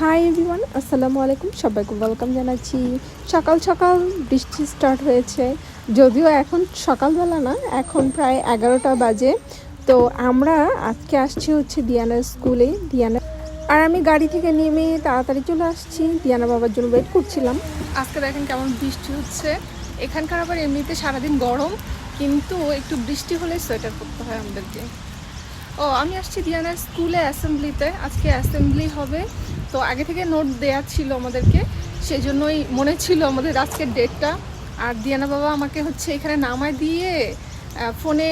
Hi everyone আসসালামু আলাইকুম সবাইকে ওয়েলকাম জানাচ্ছি সকাল সকাল বৃষ্টি স্টার্ট হয়েছে যদিও এখন সকালবেলা না এখন প্রায় এগারোটা বাজে তো আমরা আজকে আসছি হচ্ছে দিয়ানার স্কুলে দিয়ানা আর আমি গাড়ি থেকে নেমে তাড়াতাড়ি চলে আসছি। দিয়ানা বাবার জন্য ওয়েট করছিলাম। আজকে দেখেন কেমন বৃষ্টি হচ্ছে। এখানকার আবার এমনিতে সারাদিন গরম, কিন্তু একটু বৃষ্টি হলে সোয়েটার পরতে হয় আমাদেরকে। ও, আমি আসছি দিয়ানার স্কুলে অ্যাসেম্বলিতে আজকে অ্যাসেম্বলি হবে। তো আগে থেকে নোট দেয়া ছিল আমাদেরকে সেই জন্যই মনে ছিল আমাদের আজকের ডেটটা আর দিয়ানা বাবা আমাকে হচ্ছে এখানে নামায় দিয়ে ফোনে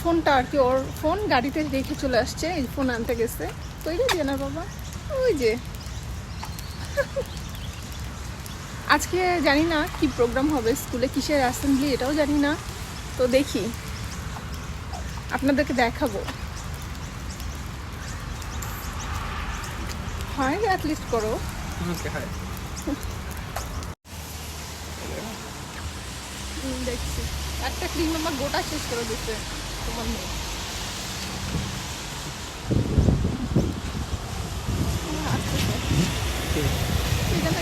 ফোনটা আর কি ওর ফোন গাড়িতে রেখে চলে আসছে, এই ফোন আনতে গেছে। তো এই যে বাবা, ওই যে। আজকে জানি না কি প্রোগ্রাম হবে স্কুলে কিসের অ্যাসেম্বলি এটাও জানি না। তো দেখি, আপনাদেরকে দেখাবো। হয় অ্যাটলিস্ট করো। দেখছি। একটা ক্রিম আমার গোটা শেষ করে দিচ্ছে। তোমার মেয়ে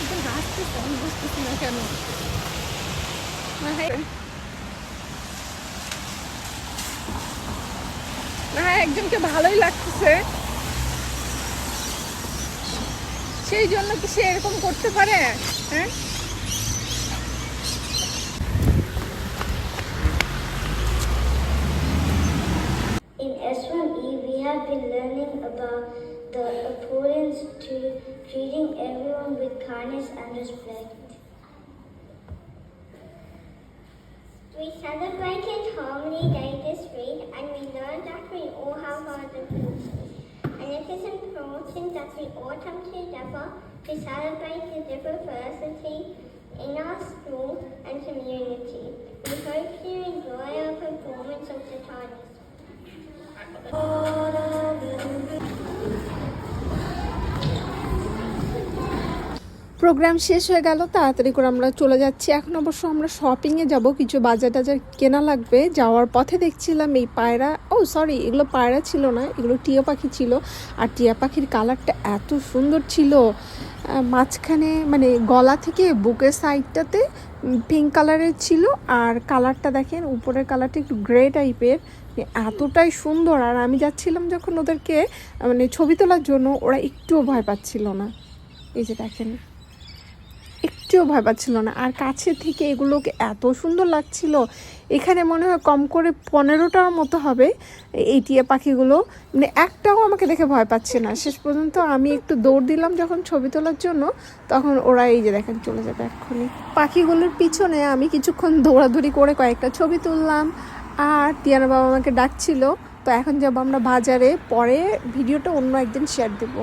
একদম হাসতেছে আমি বুঝতেছি না কেন। না, একজনকে ভালোই লাগতেছে। সেই জন্য কি সে এরকম করতে পারে হ্যাঁ In S1E, we have been learning about the importance to treating everyone with kindness and respect. We celebrated Harmony Day this Is important that we all come together to celebrate the diversity in our school and community. Programme শেষ হয়ে গেল, তাড়াতাড়ি করে আমরা চলে যাচ্ছি। এখন অবশ্য আমরা শপিংয়ে যাব, কিছু বাজার টাজার কেনা লাগবে। যাওয়ার পথে দেখছিলাম এই পায়রা, ও সরি এগুলো পায়রা ছিল না, এগুলো টিয়া পাখি ছিল। আর টিয়া পাখির কালারটা এত সুন্দর ছিল। মাঝখানে মানে গলা থেকে বুকের সাইডটাতে পিঙ্ক কালারের ছিল। আর কালারটা দেখেন, উপরের কালারটা একটু গ্রে টাইপের এতটাই সুন্দর। আর আমি যাচ্ছিলাম যখন ওদেরকে মানে ছবি তোলার জন্য, ওরা একটুও ভয় পাচ্ছিল না। এই যে দেখেন। একটুও ভয় পাচ্ছিল না। আর কাছে থেকে এগুলোকে এত সুন্দর লাগছিল, এখানে মনে হয় কম করে পনেরোটার মতো হবে এই টিয়া পাখিগুলো। মানে একটাও আমাকে দেখে ভয় পাচ্ছে না। শেষ পর্যন্ত আমি একটু দৌড় দিলাম যখন ছবি তোলার জন্য, তখন ওরা এই যে দেখেন চলে যাবে এক্ষুনি। পাখিগুলোর পিছনে আমি কিছুক্ষণ দৌড়াদৌড়ি করে কয়েকটা ছবি তুললাম, আর টিয়ানা বাবা আমাকে ডাকছিল, তো এখন যাব আমরা বাজারে, পরে ভিডিওটা অন্য একদিন শেয়ার দেবো।